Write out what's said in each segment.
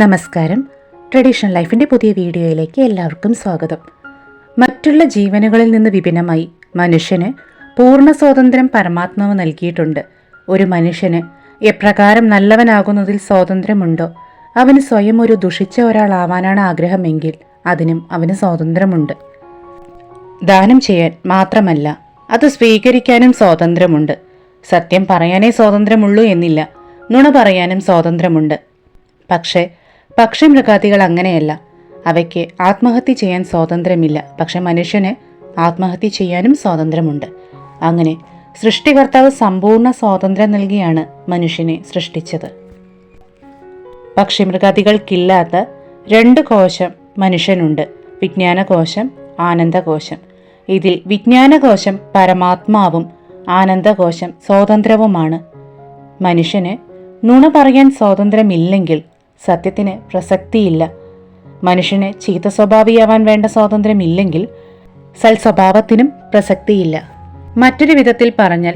നമസ്കാരം. ട്രഡീഷണൽ ലൈഫിന്റെ പുതിയ വീഡിയോയിലേക്ക് എല്ലാവർക്കും സ്വാഗതം. മറ്റുള്ള ജീവനുകളിൽ നിന്ന് വിഭിന്നമായി മനുഷ്യന് പൂർണ സ്വാതന്ത്ര്യം പരമാത്മാവ് നൽകിയിട്ടുണ്ട്. ഒരു മനുഷ്യന് എപ്രകാരം നല്ലവനാകുന്നതിൽ സ്വാതന്ത്ര്യമുണ്ടോ? അവന് സ്വയം ഒരു ദുഷിച്ച ഒരാളാവാനാണ് ആഗ്രഹമെങ്കിൽ അതിനും അവന് സ്വാതന്ത്ര്യമുണ്ട്. ദാനം ചെയ്യാൻ മാത്രമല്ല അത് സ്വീകരിക്കാനും സ്വാതന്ത്ര്യമുണ്ട്. സത്യം പറയാനേ സ്വാതന്ത്ര്യമുള്ളൂ എന്നില്ല നുണ പറയാനും സ്വാതന്ത്ര്യമുണ്ട്. പക്ഷേ പക്ഷിമൃഗാദികൾ അങ്ങനെയല്ല. അവയ്ക്ക് ആത്മഹത്യ ചെയ്യാൻ സ്വാതന്ത്ര്യമില്ല. പക്ഷെ മനുഷ്യന് ആത്മഹത്യ ചെയ്യാനും സ്വാതന്ത്ര്യമുണ്ട്. അങ്ങനെ സൃഷ്ടികർത്താവ് സമ്പൂർണ സ്വാതന്ത്ര്യം നൽകിയാണ് മനുഷ്യനെ സൃഷ്ടിച്ചത്. പക്ഷിമൃഗാദികൾക്കില്ലാത്ത രണ്ട് കോശം മനുഷ്യനുണ്ട്. വിജ്ഞാനകോശം ആനന്ദകോശം. ഇതിൽ വിജ്ഞാനകോശം പരമാത്മാവും ആനന്ദകോശം സ്വാതന്ത്ര്യവുമാണ്. മനുഷ്യന് നുണ പറയാൻ സ്വാതന്ത്ര്യമില്ലെങ്കിൽ സത്യത്തിന് പ്രസക്തിയില്ല. മനുഷ്യന് ചീത്ത സ്വഭാവിയാവാൻ വേണ്ട സ്വാതന്ത്ര്യമില്ലെങ്കിൽ സൽസ്വഭാവത്തിനും പ്രസക്തിയില്ല. മറ്റൊരു വിധത്തിൽ പറഞ്ഞാൽ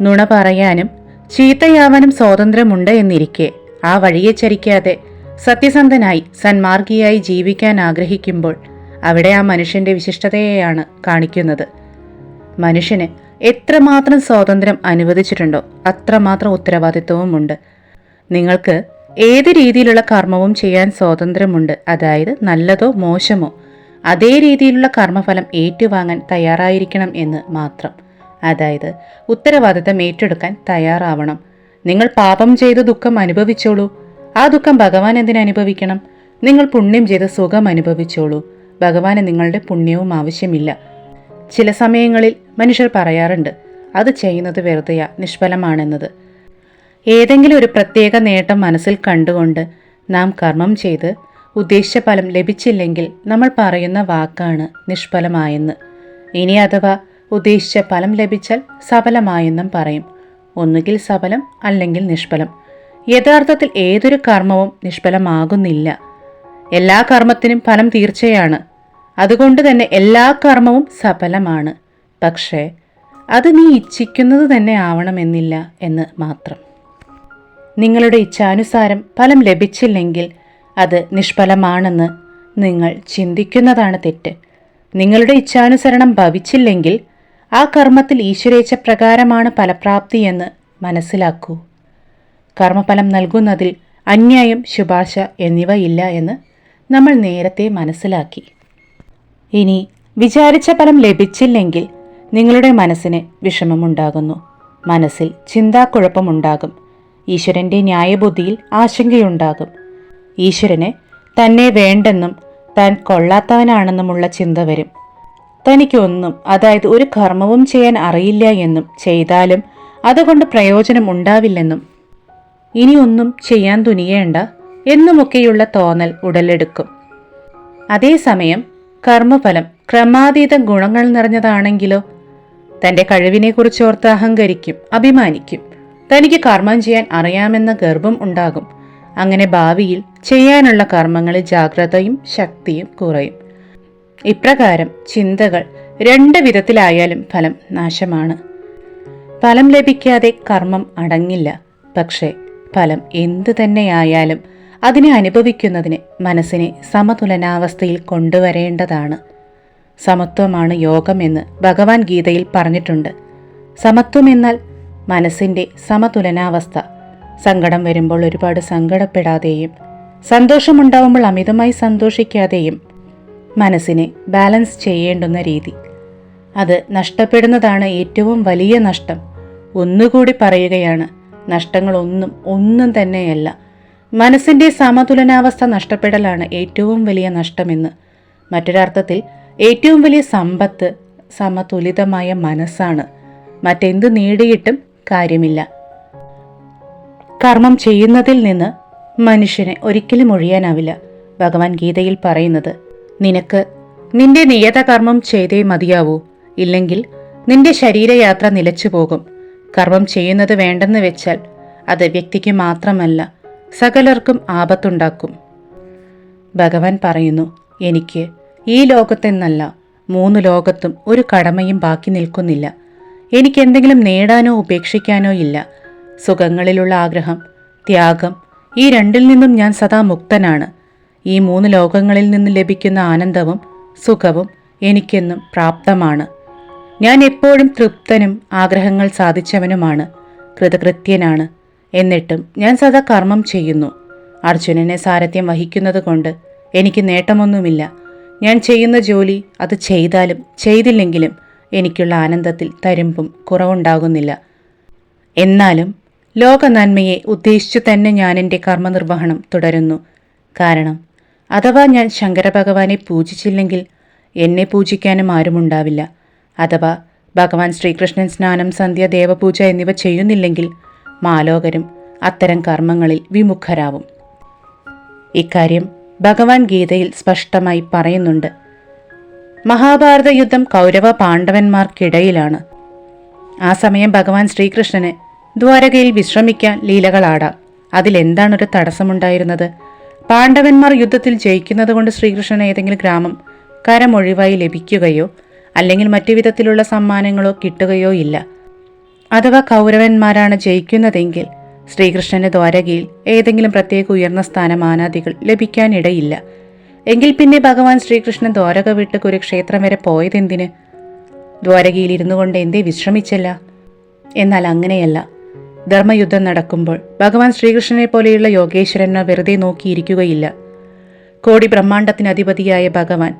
നുണ പറയാനും ചീത്തയാവാനും സ്വാതന്ത്ര്യമുണ്ട് എന്നിരിക്കെ ആ വഴിയെ ചരിക്കാതെ സത്യസന്ധനായി സന്മാർഗിയായി ജീവിക്കാൻ ആഗ്രഹിക്കുമ്പോൾ അവിടെ ആ മനുഷ്യന്റെ വിശിഷ്ടതയെയാണ് കാണിക്കുന്നത്. മനുഷ്യന് എത്രമാത്രം സ്വാതന്ത്ര്യം അനുവദിച്ചിട്ടുണ്ടോ അത്രമാത്രം ഉത്തരവാദിത്വവുമുണ്ട്. നിങ്ങൾക്ക് ഏത് രീതിയിലുള്ള കർമ്മവും ചെയ്യാൻ സ്വാതന്ത്ര്യമുണ്ട്? അതായത് നല്ലതോ മോശമോ? അതേ രീതിയിലുള്ള കർമ്മഫലം ഏറ്റുവാങ്ങാൻ തയ്യാറായിരിക്കണം എന്ന് മാത്രം. അതായത് ഉത്തരവാദിത്തം ഏറ്റെടുക്കാൻ തയ്യാറാവണം. നിങ്ങൾ പാപം ചെയ്ത് ദുഃഖം അനുഭവിച്ചോളൂ. ആ ദുഃഖം ഭഗവാൻ എന്തിനനുഭവിക്കണം നിങ്ങൾ പുണ്യം ചെയ്ത് സുഖം അനുഭവിച്ചോളൂ. ഭഗവാന് നിങ്ങളുടെ പുണ്യവും ആവശ്യമില്ല. ചില സമയങ്ങളിൽ മനുഷ്യർ പറയാറുണ്ട് അത് ചെയ്യുന്നത് വെറുതെയാ നിഷ്ഫലമാണെന്നത്. ഏതെങ്കിലും ഒരു പ്രത്യേക നേട്ടം മനസ്സിൽ കണ്ടുകൊണ്ട് നാം കർമ്മം ചെയ്ത് ഉദ്ദേശിച്ച ഫലം ലഭിച്ചില്ലെങ്കിൽ നമ്മൾ പറയുന്ന വാക്കാണ് നിഷ്ഫലമായെന്ന്. ഇനി അഥവാ ഉദ്ദേശിച്ച ഫലം ലഭിച്ചാൽ സഫലമായെന്നും പറയും. ഒന്നുകിൽ സഫലം അല്ലെങ്കിൽ നിഷ്ഫലം. യഥാർത്ഥത്തിൽ ഏതൊരു കർമ്മവും നിഷ്ഫലമാകുന്നില്ല. എല്ലാ കർമ്മത്തിനും ഫലം തീർച്ചയാണ്. അതുകൊണ്ട് തന്നെ എല്ലാ കർമ്മവും സഫലമാണ്. പക്ഷേ അത് നീ ഇച്ഛിക്കുന്നത് തന്നെ ആവണമെന്നില്ല എന്ന് മാത്രം. നിങ്ങളുടെ ഇച്ഛാനുസാരം ഫലം ലഭിച്ചില്ലെങ്കിൽ അത് നിഷ്ഫലമാണെന്ന് നിങ്ങൾ ചിന്തിക്കുന്നതാണ് തെറ്റ്. നിങ്ങളുടെ ഇച്ഛാനുസരണം ഭവിച്ചില്ലെങ്കിൽ ആ കർമ്മത്തിൽ ഈശ്വരേച്ഛ പ്രകാരമാണ് ഫലപ്രാപ്തിയെന്ന് മനസ്സിലാക്കൂ. കർമ്മഫലം നൽകുന്നതിൽ അന്യായം ശുപാർശ എന്നിവ ഇല്ല എന്ന് നമ്മൾ നേരത്തെ മനസ്സിലാക്കി. ഇനി വിചാരിച്ച ഫലം ലഭിച്ചില്ലെങ്കിൽ നിങ്ങളുടെ മനസ്സിന് വിഷമമുണ്ടാകുന്നു. മനസ്സിൽ ചിന്താക്കുഴപ്പമുണ്ടാകും. ഈശ്വരന്റെ ന്യായബുദ്ധിയിൽ ആശങ്കയുണ്ടാകും. ഈശ്വരന് തന്നെ വേണ്ടെന്നും താൻ കൊള്ളാത്തവനാണെന്നുമുള്ള ചിന്ത വരും. തനിക്കൊന്നും അതായത് ഒരു കർമ്മവും ചെയ്യാൻ അറിയില്ല എന്നും ചെയ്താലും അതുകൊണ്ട് പ്രയോജനം ഉണ്ടാവില്ലെന്നും. ഇനിയൊന്നും ചെയ്യാൻ തുനിയേണ്ട എന്നുമൊക്കെയുള്ള തോന്നൽ ഉടലെടുക്കും. അതേസമയം കർമ്മഫലം ക്രമാതീത ഗുണങ്ങൾ നിറഞ്ഞതാണെങ്കിലോ? തന്റെ കഴിവിനെക്കുറിച്ചോർത്ത് അഹങ്കരിക്കും അഭിമാനിക്കും. തനിക്ക് കർമ്മം ചെയ്യാൻ അറിയാമെന്ന ഗർഭം ഉണ്ടാകും. അങ്ങനെ ഭാവിയിൽ ചെയ്യാനുള്ള കർമ്മങ്ങളിൽ ജാഗ്രതയും ശക്തിയും കുറയും. ഇപ്രകാരം ചിന്തകൾ രണ്ട് വിധത്തിലായാലും ഫലം നാശമാണ്. ഫലം ലഭിക്കാതെ കർമ്മം അടങ്ങില്ല. പക്ഷേ ഫലം എന്തു തന്നെയായാലും അതിനെ അനുഭവിക്കുന്നതിന് മനസ്സിനെ സമതുലനാവസ്ഥയിൽ കൊണ്ടുവരേണ്ടതാണ്. സമത്വമാണ് യോഗമെന്ന് ഭഗവാൻ ഗീതയിൽ പറഞ്ഞിട്ടുണ്ട്. സമത്വം എന്നാൽ മനസ്സിന്റെ സമതുലനാവസ്ഥ. സങ്കടം വരുമ്പോൾ ഒരുപാട് സങ്കടപ്പെടാതെയും സന്തോഷമുണ്ടാവുമ്പോൾ അമിതമായി സന്തോഷിക്കാതെയും മനസ്സിനെ ബാലൻസ് ചെയ്യേണ്ടുന്ന രീതി. അത് നഷ്ടപ്പെടുന്നതാണ് ഏറ്റവും വലിയ നഷ്ടം. ഒന്നുകൂടി പറയുകയാണ് നഷ്ടങ്ങളൊന്നും ഒന്നും തന്നെയല്ല. മനസ്സിന്റെ സമതുലനാവസ്ഥ നഷ്ടപ്പെടലാണ് ഏറ്റവും വലിയ നഷ്ടമെന്ന്. മറ്റൊരർത്ഥത്തിൽ ഏറ്റവും വലിയ സമ്പത്ത് സമതുലിതമായ മനസ്സാണ്. മറ്റെന്ത് നേടിയിട്ടും കാര്യമില്ല. കർമ്മം ചെയ്യുന്നതിൽ നിന്ന് മനുഷ്യനെ ഒരിക്കലും ഒഴിയാനാവില്ല. ഭഗവാൻ ഗീതയിൽ പറയുന്നത് നിനക്ക് നിന്റെ നിയത കർമ്മം ചെയ്തേ മതിയാവൂ. ഇല്ലെങ്കിൽ നിന്റെ ശരീരയാത്ര നിലച്ചു പോകും. കർമ്മം ചെയ്യുന്നത് വേണ്ടെന്ന് വെച്ചാൽ അത് വ്യക്തിക്ക് മാത്രമല്ല സകലർക്കും ആപത്തുണ്ടാക്കും. ഭഗവാൻ പറയുന്നു എനിക്ക് ഈ ലോകത്തെന്നല്ല മൂന്ന് ലോകത്തും ഒരു കടമയും ബാക്കി നിൽക്കുന്നില്ല. എനിക്ക് എന്തെങ്കിലും നേടാനോ ഉപേക്ഷിക്കാനോ ഇല്ല. സുഖങ്ങളിലുള്ള ആഗ്രഹം ത്യാഗം ഈ രണ്ടിൽ നിന്നും ഞാൻ സദാ മുക്തനാണ്. ഈ മൂന്ന് ലോകങ്ങളിൽ നിന്ന് ലഭിക്കുന്ന ആനന്ദവും സുഖവും എനിക്കെന്നും പ്രാപ്തമാണ്. ഞാൻ എപ്പോഴും തൃപ്തനും ആഗ്രഹങ്ങൾ സാധിച്ചവനുമാണ് കൃതകൃത്യനാണ്. എന്നിട്ടും ഞാൻ സദാ കർമ്മം ചെയ്യുന്നു. അർജുനനെ സാരഥ്യം വഹിക്കുന്നത് കൊണ്ട് എനിക്ക് നേട്ടമൊന്നുമില്ല. ഞാൻ ചെയ്യുന്ന ജോലി അത് ചെയ്താലും ചെയ്തില്ലെങ്കിലും എനിക്കുള്ള ആനന്ദത്തിൽ തരുമ്പും കുറവുണ്ടാകുന്നില്ല. എന്നാലും ലോക നന്മയെ ഉദ്ദേശിച്ചു തന്നെ ഞാൻ എന്റെ കർമ്മനിർവഹണം തുടരുന്നു. കാരണം അഥവാ ഞാൻ ശങ്കരഭഗവാനെ പൂജിച്ചില്ലെങ്കിൽ എന്നെ പൂജിക്കാനും ആരുമുണ്ടാവില്ല. അഥവാ ഭഗവാൻ ശ്രീകൃഷ്ണൻ സ്നാനം സന്ധ്യ ദേവപൂജ എന്നിവ ചെയ്യുന്നില്ലെങ്കിൽ മാലോകരും അത്തരം കർമ്മങ്ങളിൽ വിമുഖരാവും. ഇക്കാര്യം ഭഗവാൻ ഗീതയിൽ സ്പഷ്ടമായി പറയുന്നുണ്ട്. മഹാഭാരത യുദ്ധം കൗരവ പാണ്ഡവന്മാർക്കിടയിലാണ് ആ സമയം ഭഗവാൻ ശ്രീകൃഷ്ണന് ദ്വാരകയിൽ വിശ്രമിക്കാൻ ലീലകളാടാം. അതിലെന്താണൊരു തടസ്സമുണ്ടായിരുന്നത്? പാണ്ഡവന്മാർ യുദ്ധത്തിൽ ജയിക്കുന്നത് കൊണ്ട് ശ്രീകൃഷ്ണന് ഏതെങ്കിലും ഗ്രാമം കരമൊഴിവായി ലഭിക്കുകയോ അല്ലെങ്കിൽ മറ്റു വിധത്തിലുള്ള സമ്മാനങ്ങളോ കിട്ടുകയോ ഇല്ല. അഥവാ കൗരവന്മാരാണ് ജയിക്കുന്നതെങ്കിൽ ശ്രീകൃഷ്ണന് ദ്വാരകയിൽ ഏതെങ്കിലും പ്രത്യേക ഉയർന്ന സ്ഥാനമാനാദികൾ ലഭിക്കാനിടയില്ല. എങ്കിൽ പിന്നെ ഭഗവാൻ ശ്രീകൃഷ്ണൻ ദ്വാരക വിട്ട് കുരുക്ഷേത്രം വരെ പോയതെന്തിന്? ദ്വാരകയിൽ ഇരുന്നു കൊണ്ട് എന്തേ വിശ്രമിച്ചല്ല. എന്നാൽ അങ്ങനെയല്ല. ധർമ്മയുദ്ധം നടക്കുമ്പോൾ ഭഗവാൻ ശ്രീകൃഷ്ണനെ പോലെയുള്ള യോഗേശ്വരനെ വെറുതെ നോക്കിയിരിക്കുകയില്ല. കോടി ബ്രഹ്മാണ്ടത്തിന് അധിപതിയായ ഭഗവാൻ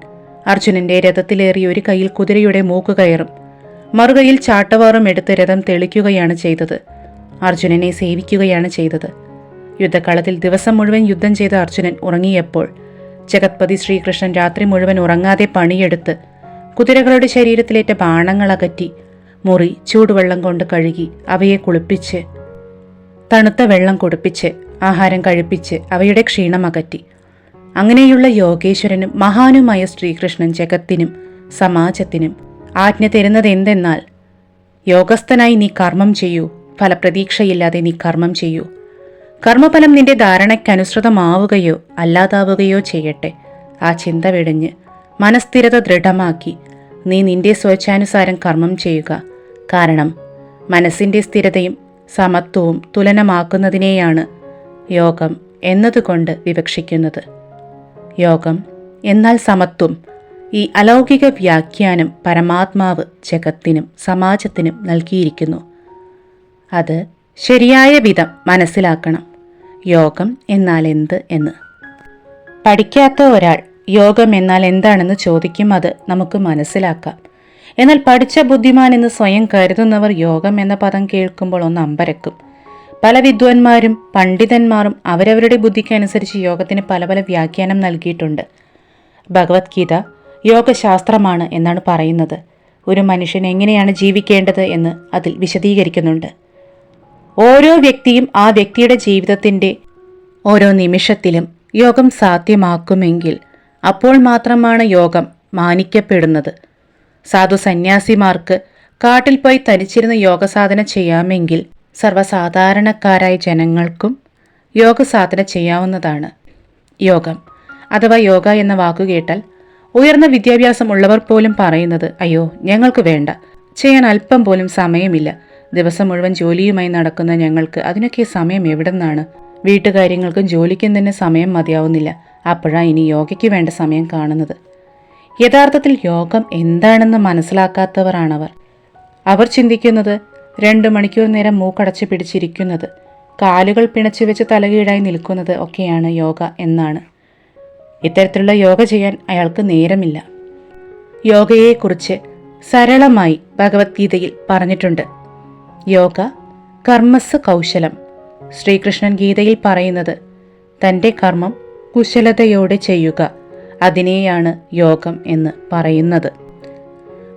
അർജുനന്റെ രഥത്തിലേറി ഒരു കയ്യിൽ കുതിരയുടെ മൂക്ക് കയറും. മറുകയിൽ ചാട്ടവാറും എടുത്ത് രഥം തെളിക്കുകയാണ് ചെയ്തത്. അർജുനനെ സേവിക്കുകയാണ് ചെയ്തത്. യുദ്ധക്കളത്തിൽ ദിവസം മുഴുവൻ യുദ്ധം ചെയ്ത അർജുനൻ ഉറങ്ങിയപ്പോൾ ജഗത്പതി ശ്രീകൃഷ്ണൻ രാത്രി മുഴുവൻ ഉറങ്ങാതെ പണിയെടുത്ത് കുതിരകളുടെ ശരീരത്തിലേറ്റ ബാണങ്ങൾ അകറ്റി മുറി ചൂടുവെള്ളം കൊണ്ട് കഴുകി അവയെ കുളിപ്പിച്ച് തണുത്ത വെള്ളം കുടിപ്പിച്ച് ആഹാരം കഴിപ്പിച്ച് അവയുടെ ക്ഷീണം അകറ്റി. അങ്ങനെയുള്ള യോഗേശ്വരനും മഹാനുമായ ശ്രീകൃഷ്ണൻ ജഗത്തിനും സമാജത്തിനും ആജ്ഞ തരുന്നത് എന്തെന്നാൽ യോഗസ്ഥനായി നീ കർമ്മം ചെയ്യൂ ഫലപ്രതീക്ഷയില്ലാതെ നീ കർമ്മം ചെയ്യൂ. കർമ്മഫലം നിന്റെ ധാരണയ്ക്കനുസൃതമാവുകയോ അല്ലാതാവുകയോ ചെയ്യട്ടെ. ആ ചിന്ത വെടിഞ്ഞ് മനസ്ഥിരത ദൃഢമാക്കി നീ നിന്റെ സ്വേച്ഛാനുസാരം കർമ്മം ചെയ്യുക. കാരണം മനസ്സിന്റെ സ്ഥിരതയും സമത്വവും തുലനമാക്കുന്നതിനെയാണ് യോഗം എന്നതുകൊണ്ട് വിവക്ഷിക്കുന്നത്. യോഗം എന്നാൽ സമത്വം ഈ അലൗകിക വ്യാഖ്യാനം പരമാത്മാവ് ജഗത്തിനും സമാജത്തിനും നൽകിയിരിക്കുന്നു. അത് ശരിയായ വിധം മനസ്സിലാക്കണം. യോഗം എന്നാൽ എന്ത് എന്ന്. പഠിക്കാത്ത ഒരാൾ യോഗം എന്നാൽ എന്താണെന്ന് ചോദിക്കും അത് നമുക്ക് മനസ്സിലാക്കാം. എന്നാൽ പഠിച്ച ബുദ്ധിമാൻ എന്ന് സ്വയം കരുതുന്നവർ യോഗം എന്ന പദം കേൾക്കുമ്പോൾ ഒന്ന് അമ്പരക്കും. പല വിദ്വാൻമാരും പണ്ഡിതന്മാരും അവരവരുടെ ബുദ്ധിക്കനുസരിച്ച് യോഗത്തിന് പല പല വ്യാഖ്യാനം നൽകിയിട്ടുണ്ട്. ഭഗവത്ഗീത യോഗശാസ്ത്രമാണ് എന്നാണ് പറയുന്നത്. ഒരു മനുഷ്യൻ എങ്ങനെയാണ് ജീവിക്കേണ്ടത് എന്ന് അതിൽ വിശദീകരിക്കുന്നുണ്ട്. ഓരോ വ്യക്തിയും ആ വ്യക്തിയുടെ ജീവിതത്തിന്റെ ഓരോ നിമിഷത്തിലും യോഗം സാധ്യമാക്കുമെങ്കിൽ അപ്പോൾ മാത്രമാണ് യോഗം മാനിക്കപ്പെടുന്നത്. സാധു സന്യാസിമാർക്ക് കാട്ടിൽ പോയി തനിച്ചിരുന്ന് യോഗസാധന ചെയ്യാമെങ്കിൽ സർവസാധാരണക്കാരായ ജനങ്ങൾക്കും യോഗസാധന ചെയ്യാവുന്നതാണ് യോഗം. അഥവാ യോഗ എന്ന വാക്കു കേട്ടാൽ ഉയർന്ന വിദ്യാഭ്യാസം ഉള്ളവർ പോലും പറയുന്നത് അയ്യോ ഞങ്ങൾക്ക് വേണ്ട. ചെയ്യാൻ അല്പം പോലും സമയമില്ല. ദിവസം മുഴുവൻ ജോലിയുമായി നടക്കുന്ന ഞങ്ങൾക്ക് അതിനൊക്കെ സമയം എവിടെ നിന്നാണ് വീട്ടുകാര്യങ്ങൾക്കും ജോലിക്കും തന്നെ സമയം മതിയാവുന്നില്ല. അപ്പോഴാ ഇനി യോഗയ്ക്ക് വേണ്ട സമയം കാണുന്നത്. യഥാർത്ഥത്തിൽ യോഗം എന്താണെന്ന് മനസ്സിലാക്കാത്തവരാണവർ. അവർ ചിന്തിക്കുന്നത് രണ്ട് മണിക്കൂർ നേരം മൂക്കടച്ച് പിടിച്ചിരിക്കുന്നത് കാലുകൾ പിണച്ചു വെച്ച് തലകീഴായി നിൽക്കുന്നത് ഒക്കെയാണ് യോഗ എന്നാണ്. ഇത്തരത്തിലുള്ള യോഗ ചെയ്യാൻ അയാൾക്ക് നേരമില്ല. യോഗയെക്കുറിച്ച് സരളമായി ഭഗവത്ഗീതയിൽ പറഞ്ഞിട്ടുണ്ട്. യോഗ കർമ്മസ് കൗശലം. ശ്രീകൃഷ്ണൻ ഗീതയിൽ പറയുന്നത് തന്റെ കർമ്മം കുശലതയോടെ ചെയ്യുക അതിനെയാണ് യോഗം എന്ന് പറയുന്നത്.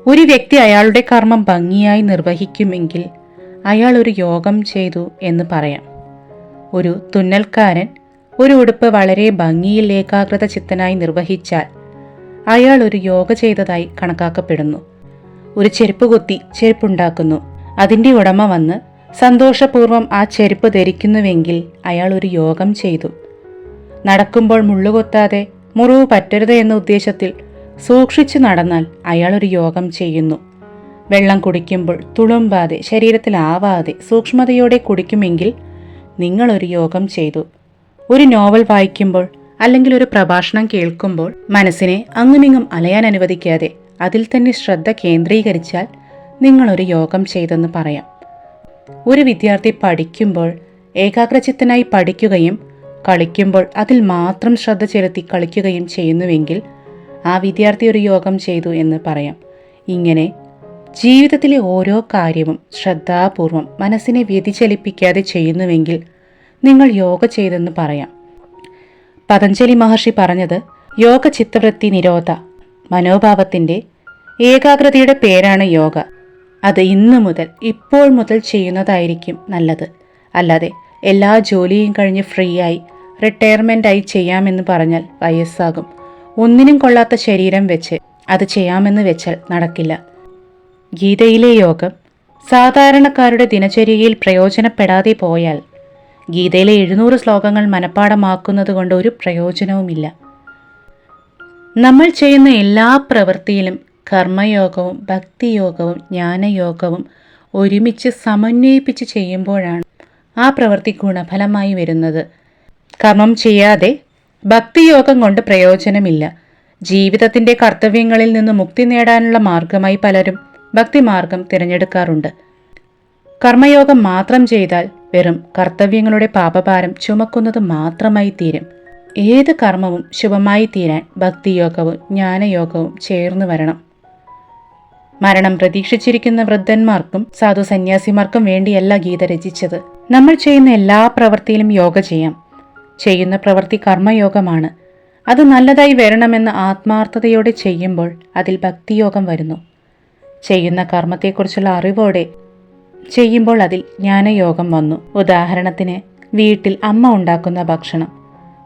ഒരു വ്യക്തി അയാളുടെ കർമ്മം ഭംഗിയായി നിർവഹിക്കുമെങ്കിൽ അയാൾ ഒരു യോഗം ചെയ്തു എന്ന് പറയാം. ഒരു തുന്നൽക്കാരൻ ഒരു ഉടുപ്പ് വളരെ ഭംഗിയിൽ ഏകാഗ്രത ചിത്തനായി നിർവഹിച്ചാൽ അയാൾ ഒരു യോഗ ചെയ്തതായി കണക്കാക്കപ്പെടുന്നു. ഒരു ചെരുപ്പ് കുത്തി ചെരുപ്പുണ്ടാക്കുന്നു. അതിന്റെ ഉടമ വന്ന് സന്തോഷപൂർവം ആ ചെരുപ്പ് ധരിക്കുന്നുവെങ്കിൽ അയാൾ ഒരു യോഗം ചെയ്തു. നടക്കുമ്പോൾ മുള്ളുകൊത്താതെ മുറിവ് പറ്റരുത് എന്ന ഉദ്ദേശത്തിൽ സൂക്ഷിച്ചു നടന്നാൽ അയാൾ ഒരു യോഗം ചെയ്യുന്നു. വെള്ളം കുടിക്കുമ്പോൾ തുളുമ്പാതെ ശരീരത്തിലാവാതെ സൂക്ഷ്മതയോടെ കുടിക്കുമെങ്കിൽ നിങ്ങളൊരു യോഗം ചെയ്തു. ഒരു നോവൽ വായിക്കുമ്പോൾ അല്ലെങ്കിൽ ഒരു പ്രഭാഷണം കേൾക്കുമ്പോൾ മനസ്സിനെ അങ്ങുമിങ്ങും അലയാൻ അനുവദിക്കാതെ അതിൽ തന്നെ ശ്രദ്ധ കേന്ദ്രീകരിച്ചാൽ നിങ്ങളൊരു യോഗം ചെയ്തെന്ന് പറയാം. ഒരു വിദ്യാർത്ഥി പഠിക്കുമ്പോൾ ഏകാഗ്രചിത്തനായി പഠിക്കുകയും കളിക്കുമ്പോൾ അതിൽ മാത്രം ശ്രദ്ധ ചെലുത്തി കളിക്കുകയും ചെയ്യുന്നുവെങ്കിൽ ആ വിദ്യാർത്ഥി ഒരു യോഗം ചെയ്തു എന്ന് പറയാം. ഇങ്ങനെ ജീവിതത്തിലെ ഓരോ കാര്യവും ശ്രദ്ധാപൂർവം മനസ്സിനെ വ്യതിചലിപ്പിക്കാതെ ചെയ്യുന്നുവെങ്കിൽ നിങ്ങൾ യോഗ ചെയ്തെന്ന് പറയാം. പതഞ്ജലി മഹർഷി പറഞ്ഞത് യോഗ ചിത്തവൃത്തി നിരോധ മനോഭാവത്തിന്റെ ഏകാഗ്രതയുടെ പേരാണ് യോഗ. അത് ഇന്നു മുതൽ ഇപ്പോൾ മുതൽ ചെയ്യുന്നതായിരിക്കും നല്ലത്. അല്ലാതെ എല്ലാ ജോലിയും കഴിഞ്ഞ് ഫ്രീ ആയി റിട്ടയർമെന്റ് ആയി ചെയ്യാമെന്ന് പറഞ്ഞാൽ വയസ്സാകും. ഒന്നിനും കൊള്ളാത്ത ശരീരം വെച്ച് അത് ചെയ്യാമെന്ന് വെച്ചാൽ നടക്കില്ല. ഗീതയിലെ യോഗം സാധാരണക്കാരുടെ ദിനചര്യയിൽ പ്രയോജനപ്പെടാതെ പോയാൽ ഗീതയിലെ എഴുന്നൂറ് ശ്ലോകങ്ങൾ മനഃപ്പാടമാക്കുന്നത് കൊണ്ട് ഒരു പ്രയോജനവുമില്ല. നമ്മൾ ചെയ്യുന്ന എല്ലാ പ്രവൃത്തിയിലും കർമ്മയോഗവും ഭക്തിയോഗവും ജ്ഞാനയോഗവും ഒരുമിച്ച് സമന്വയിപ്പിച്ച് ചെയ്യുമ്പോഴാണ് ആ പ്രവൃത്തി ഗുണഫലമായി വരുന്നത്. കർമ്മം ചെയ്യാതെ ഭക്തിയോഗം കൊണ്ട് പ്രയോജനമില്ല. ജീവിതത്തിന്റെ കർത്തവ്യങ്ങളിൽ നിന്ന് മുക്തി നേടാനുള്ള മാർഗമായി പലരും ഭക്തിമാർഗം തിരഞ്ഞെടുക്കാറുണ്ട്. കർമ്മയോഗം മാത്രം ചെയ്താൽ വെറും കർത്തവ്യങ്ങളുടെ പാപഭാരം ചുമക്കുന്നത് മാത്രമായി തീരും. ഏത് കർമ്മവും ശുഭമായി തീരാൻ ഭക്തിയോഗവും ജ്ഞാനയോഗവും ചേർന്ന് വരണം. മരണം പ്രതീക്ഷിച്ചിരിക്കുന്ന വൃദ്ധന്മാർക്കും സാധു സന്യാസിമാർക്കും വേണ്ടിയല്ല ഗീത രചിച്ചത്. നമ്മൾ ചെയ്യുന്ന എല്ലാ പ്രവൃത്തിയിലും യോഗ ചെയ്യാം. ചെയ്യുന്ന പ്രവൃത്തി കർമ്മയോഗമാണ്. അത് നല്ലതായി വരണമെന്ന് ആത്മാർത്ഥതയോടെ ചെയ്യുമ്പോൾ അതിൽ ഭക്തിയോഗം വരുന്നു. ചെയ്യുന്ന കർമ്മത്തെക്കുറിച്ചുള്ള അറിവോടെ ചെയ്യുമ്പോൾ അതിൽ ജ്ഞാനയോഗം വന്നു. ഉദാഹരണത്തിന് വീട്ടിൽ അമ്മ ഉണ്ടാക്കുന്ന ഭക്ഷണം.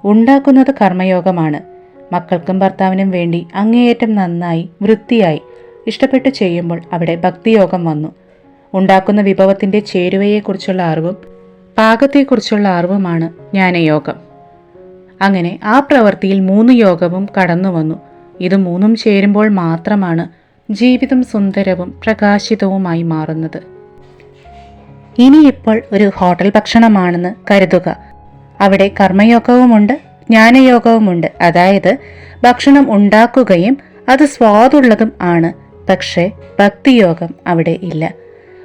ഉണ്ടാക്കുന്നത് കർമ്മയോഗമാണ്. മക്കൾക്കും ഭർത്താവിനും വേണ്ടി അങ്ങേയറ്റം നന്നായി വൃത്തിയായി ഇഷ്ടപ്പെട്ട് ചെയ്യുമ്പോൾ അവിടെ ഭക്തിയോഗം വന്നു. ഉണ്ടാക്കുന്ന വിഭവത്തിന്റെ ചേരുവയെക്കുറിച്ചുള്ള അറിവും പാകത്തെക്കുറിച്ചുള്ള അറിവുമാണ് ജ്ഞാനയോഗം. അങ്ങനെ ആ പ്രവൃത്തിയിൽ മൂന്ന് യോഗവും കടന്നു വന്നു. ഇത് മൂന്നും ചേരുമ്പോൾ മാത്രമാണ് ജീവിതം സുന്ദരവും പ്രകാശിതവുമായി മാറുന്നത്. ഇനിയിപ്പോൾ ഒരു ഹോട്ടൽ ഭക്ഷണമാണെന്ന് കരുതുക. അവിടെ കർമ്മയോഗവുമുണ്ട് ജ്ഞാനയോഗവുമുണ്ട്. അതായത് ഭക്ഷണം ഉണ്ടാക്കുകയും അത് സ്വാദുള്ളതും ആണ്. പക്ഷേ ഭക്തിയോഗം അവിടെ ഇല്ല.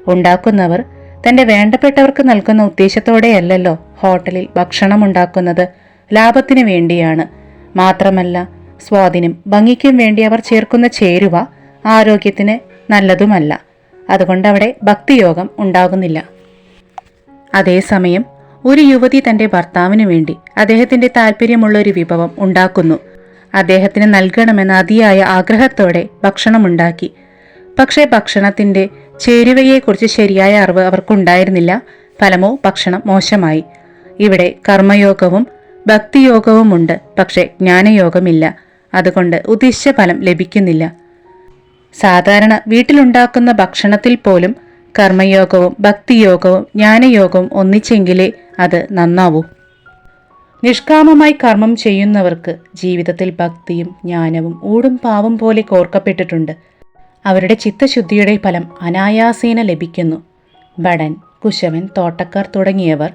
ഉണ്ടാക്കുന്നവർ തന്റെ വേണ്ടപ്പെട്ടവർക്ക് നൽകുന്ന ഉദ്ദേശത്തോടെയല്ലല്ലോ ഹോട്ടലിൽ ഭക്ഷണം ഉണ്ടാക്കുന്നത്. ലാഭത്തിന് വേണ്ടിയാണ്. മാത്രമല്ല സ്വാദിനും ഭംഗിക്കും വേണ്ടി അവർ ചേർക്കുന്ന ചേരുവ ആരോഗ്യത്തിന് നല്ലതുമല്ല. അതുകൊണ്ട് അവിടെ ഭക്തിയോഗം ഉണ്ടാകുന്നില്ല. അതേസമയം ഒരു യുവതി തന്റെ ഭർത്താവിന് വേണ്ടി അദ്ദേഹത്തിന്റെ താല്പര്യമുള്ള ഒരു വിഭവം ഉണ്ടാക്കുന്നു. അദ്ദേഹത്തിന് നൽകണമെന്ന അതിയായ ആഗ്രഹത്തോടെ ഭക്ഷണമുണ്ടാക്കി. പക്ഷേ ഭക്ഷണത്തിന്റെ ചേരുവയെക്കുറിച്ച് ശരിയായ അറിവ് അവർക്കുണ്ടായിരുന്നില്ല. ഫലമോ ഭക്ഷണം മോശമായി. ഇവിടെ കർമ്മയോഗവും ഭക്തിയോഗവുമുണ്ട്. പക്ഷേ ജ്ഞാനയോഗമില്ല. അതുകൊണ്ട് ഉദ്ദേശിച്ച ഫലം ലഭിക്കുന്നില്ല. സാധാരണ വീട്ടിലുണ്ടാക്കുന്ന ഭക്ഷണത്തിൽ പോലും കർമ്മയോഗവും ഭക്തിയോഗവും ജ്ഞാനയോഗവും ഒന്നിച്ചെങ്കിലേ അത് നന്നാവൂ. നിഷ്കാമമായി കർമ്മം ചെയ്യുന്നവർക്ക് ജീവിതത്തിൽ ഭക്തിയും ജ്ഞാനവും ഊടും പാവും പോലെ കോർക്കപ്പെട്ടിട്ടുണ്ട്. അവരുടെ ചിത്തശുദ്ധിയുടെ ഫലം അനായാസേന ലഭിക്കുന്നു. ഭടൻ കുശവൻ തോട്ടക്കാർ തുടങ്ങിയവർ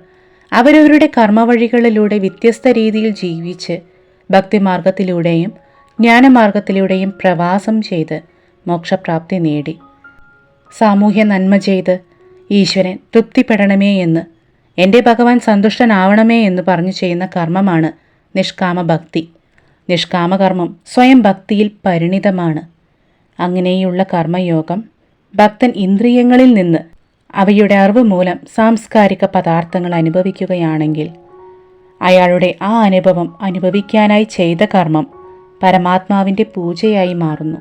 അവരവരുടെ കർമ്മവഴികളിലൂടെ വ്യത്യസ്ത രീതിയിൽ ജീവിച്ച് ഭക്തിമാർഗത്തിലൂടെയും ജ്ഞാനമാർഗത്തിലൂടെയും പ്രവാസം ചെയ്ത് മോക്ഷപ്രാപ്തി നേടി. സാമൂഹ്യ നന്മ ചെയ്ത് ഈശ്വരൻ തൃപ്തിപ്പെടണമേ എന്ന് എന്റെ ഭഗവാൻ സന്തുഷ്ടനാവണമേ എന്ന് പറഞ്ഞു ചെയ്യുന്ന കർമ്മമാണ് നിഷ്കാമ ഭക്തി നിഷ്കാമകർമ്മം സ്വയം ഭക്തിയിൽ പരിണിതമാണ്. അങ്ങനെയുള്ള കർമ്മയോഗം ഭക്തൻ ഇന്ദ്രിയങ്ങളിൽ നിന്ന് അവയുടെ അറിവ് മൂലം സാംസ്കാരിക പദാർത്ഥങ്ങൾ അനുഭവിക്കുകയാണെങ്കിൽ അയാളുടെ ആ അനുഭവം അനുഭവിക്കാനായി ചെയ്ത കർമ്മം പരമാത്മാവിന്റെ പൂജയായി മാറുന്നു.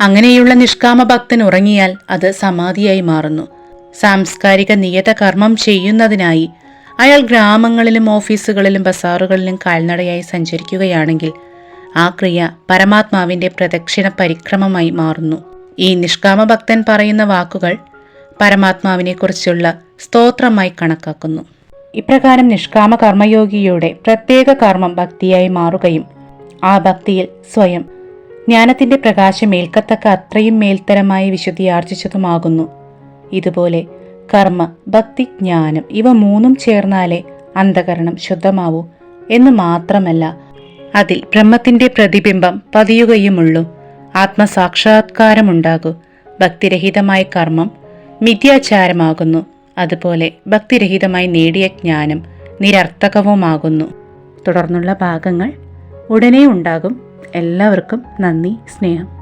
അങ്ങനെയുള്ള നിഷ്കാമ ഭക്തൻ ഉറങ്ങിയാൽ അത് സമാധിയായി മാറുന്നു. സാംസ്കാരിക നിയത കർമ്മം ചെയ്യുന്നതിനായി അയാൾ ഗ്രാമങ്ങളിലും ഓഫീസുകളിലും ബസാറുകളിലും കാൽനടയായി സഞ്ചരിക്കുകയാണെങ്കിൽ ആ ക്രിയ പരമാത്മാവിന്റെ പ്രദക്ഷിണ പരിക്രമമായി മാറുന്നു. ഈ നിഷ്കാമ ഭക്തൻ പറയുന്ന വാക്കുകൾ പരമാത്മാവിനെക്കുറിച്ചുള്ള സ്തോത്രമായി കണക്കാക്കുന്നു. ഇപ്രകാരം നിഷ്കാമ കർമ്മയോഗിയുടെ പ്രത്യേക കർമ്മം ഭക്തിയായി മാറുകയും ആ ഭക്തിയിൽ സ്വയം ജ്ഞാനത്തിന്റെ പ്രകാശം ഏൽക്കത്തക്ക അത്രയും മേൽത്തരമായി വിശുദ്ധി ആർജിച്ചതുമാകുന്നു. ഇതുപോലെ കർമ്മ ഭക്തി ജ്ഞാനം ഇവ മൂന്നും ചേർന്നാലേ അന്ധകരണം ശുദ്ധമാവൂ എന്ന് മാത്രമല്ല അതിൽ ബ്രഹ്മത്തിന്റെ പ്രതിബിംബം പതിയുകയുമുള്ളൂ. ആത്മസാക്ഷാത്കാരമുണ്ടാകൂ. ഭക്തിരഹിതമായ കർമ്മം മിഥ്യാചാരമാകുന്നു. അതുപോലെ ഭക്തിരഹിതമായി നേടിയ ജ്ഞാനം നിരർത്ഥകവുമാകുന്നു. തുടർന്നുള്ള ഭാഗങ്ങൾ ഉടനെ ഉണ്ടാകും. എല്ലാവർക്കും നന്ദി സ്നേഹം.